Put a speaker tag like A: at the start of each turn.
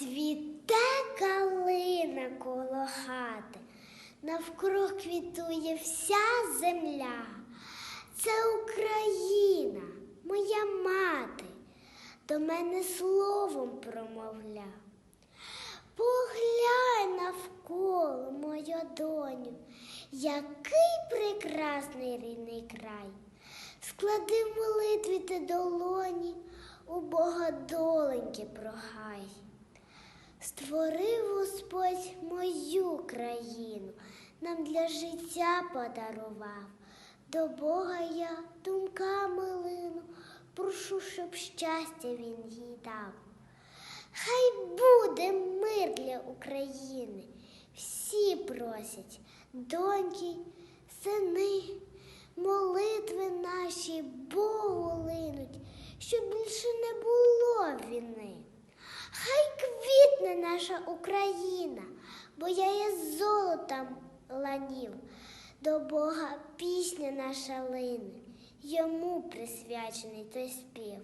A: Цвіте калина коло хати, навкруг квітує вся земля. Це Україна, моя мати, до мене словом промовля. Поглянь навколо, моя доню, який прекрасний рідний край. Склади молитві ти долоні, у Бога доленьки прогай. Створив Господь мою країну, нам для життя подарував. До Бога я думками лину, прошу, щоб щастя він їй дав. Хай буде мир для України. Всі просять, доньки, сини, молитви наші Богу линуть, щоб квітне наша Україна, бо я є золотом ланів. До Бога пісня наша лине, йому присвячений той спів.